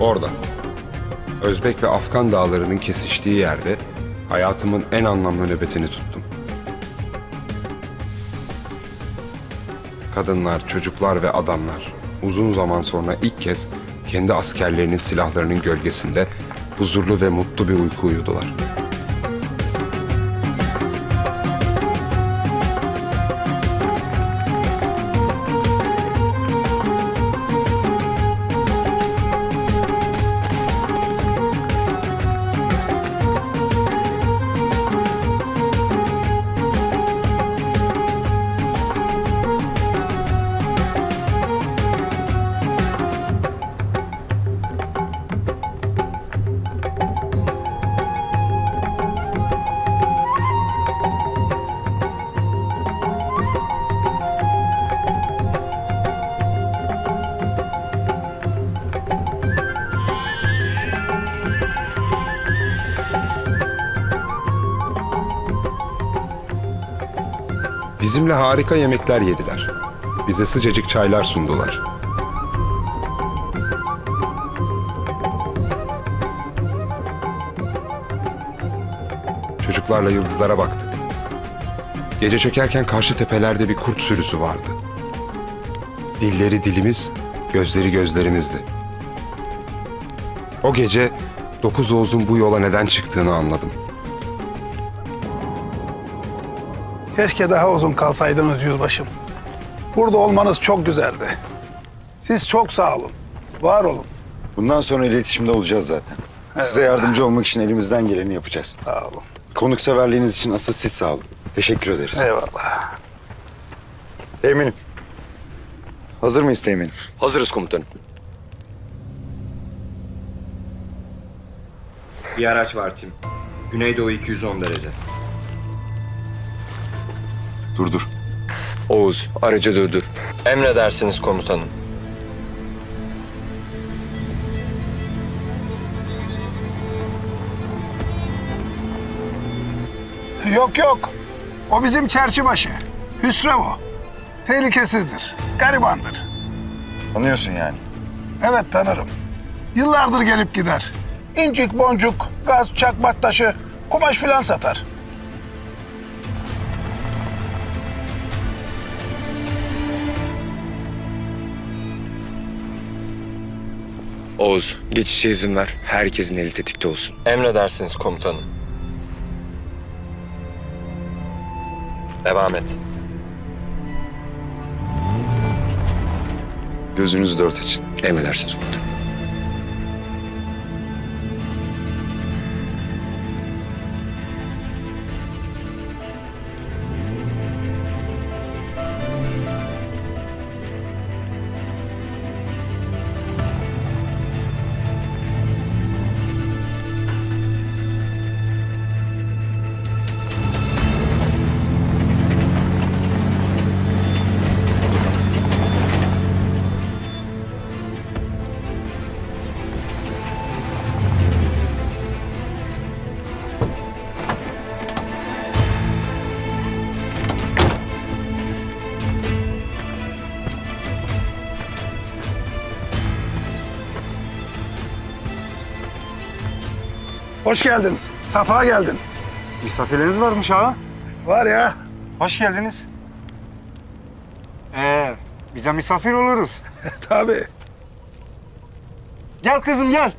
Orada. Özbek ve Afgan dağlarının kesiştiği yerde hayatımın en anlamlı nöbetini tuttum. Kadınlar, çocuklar ve adamlar uzun zaman sonra ilk kez kendi askerlerinin silahlarının gölgesinde huzurlu ve mutlu bir uyku uyudular. Bizimle harika yemekler yediler. Bize sıcacık çaylar sundular. Çocuklarla yıldızlara baktık. Gece çökerken karşı tepelerde bir kurt sürüsü vardı. Dilleri dilimiz, gözleri gözlerimizdi. O gece Dokuz Oğuz'un bu yola neden çıktığını anladım. Keşke daha uzun kalsaydınız yüzbaşım. Burada olmanız çok güzeldi. Siz çok sağ olun. Var olun. Bundan sonra iletişimde olacağız zaten. Size yardımcı olmak için elimizden geleni yapacağız. Sağ olun. Konukseverliğiniz için asıl siz sağ olun. Teşekkür ederiz. Eyvallah. Eminim. Hazır mıyız Teğmenim? Hazırız komutanım. Bir araç var Tim. Güneydoğu 210 derece. Dur dur. Oğuz, aracı durdur. Emredersiniz komutanım. Yok yok. O bizim çerçibaşı. Hüsrev o. Tehlikesizdir. Garibandır. Tanıyorsun yani. Evet tanırım. Yıllardır gelip gider. İncik boncuk, gaz, çakmak taşı, kumaş filan satar. Oğuz, geçişe izin ver. Herkesin eli tetikte olsun. Emredersiniz komutanım. Devam et. Gözünüzü dört açın. Emredersiniz komutanım. Hoş geldiniz. Safa geldin. Misafirleriniz varmış ha. Var ya. Hoş geldiniz. Ee, bize misafir oluruz. Tabii. Gel kızım gel.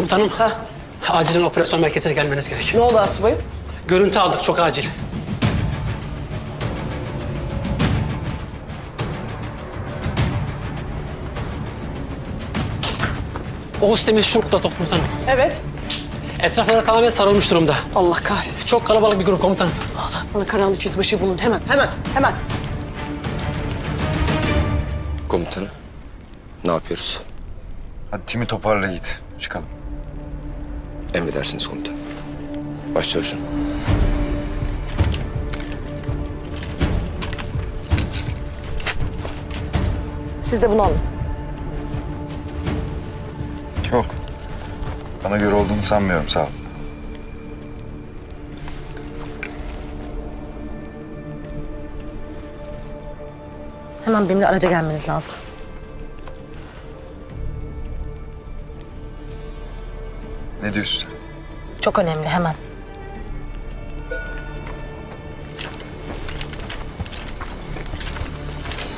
Komutanım, acilen operasyon merkezine gelmeniz gerek. Ne oldu Asubayım? Görüntü aldık, çok acil. Oğuz Demir şu noktada komutanım. Evet. Etrafları tamamen sarılmış durumda. Allah kahretsin. Çok kalabalık bir grup komutanım. Allah bana karanlık yüzbaşı bulun hemen hemen hemen. Komutanım. Ne yapıyoruz? Hadi timi toparla git. Çıkalım. Emredersiniz komutanım. Başlıyorsun. Siz de bunu alın. Yok. Bana göre olduğunu sanmıyorum sağ ol. Hemen benimle araca gelmeniz lazım. Ne diyorsun sen? Çok önemli hemen.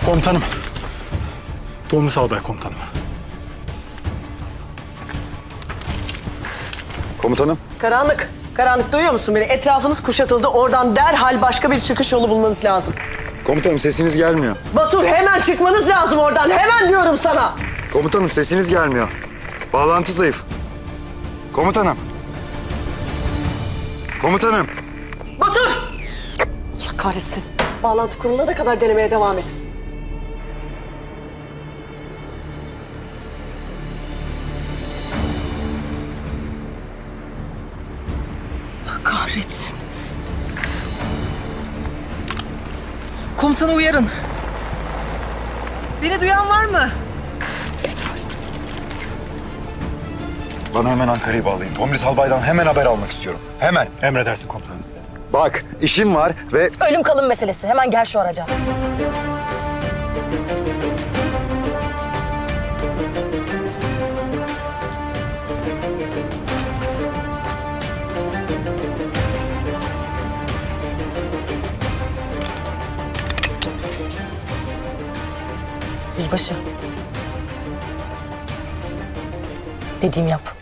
Komutanım. Doğumlu Albay komutanım. Komutanım. Karanlık. Karanlık duyuyor musun beni? Etrafınız kuşatıldı. Oradan derhal başka bir çıkış yolu bulmanız lazım. Komutanım sesiniz gelmiyor. Batur hemen çıkmanız lazım oradan. Hemen diyorum sana. Komutanım sesiniz gelmiyor. Bağlantı zayıf. Komutanım. Komutanım. Batur! Allah kahretsin. Bağlantı kurulana kadar denemeye devam et. Kahretsin. Komutanı uyarın. Beni duyan var mı? Bana hemen Ankara'yı bağlayın. Tomris Albay'dan hemen haber almak istiyorum. Hemen. Emredersin komutanım. Bak işim var ve Ölüm kalım meselesi. Hemen gel şu araca. Yüzbaşı. Dediğimi yap.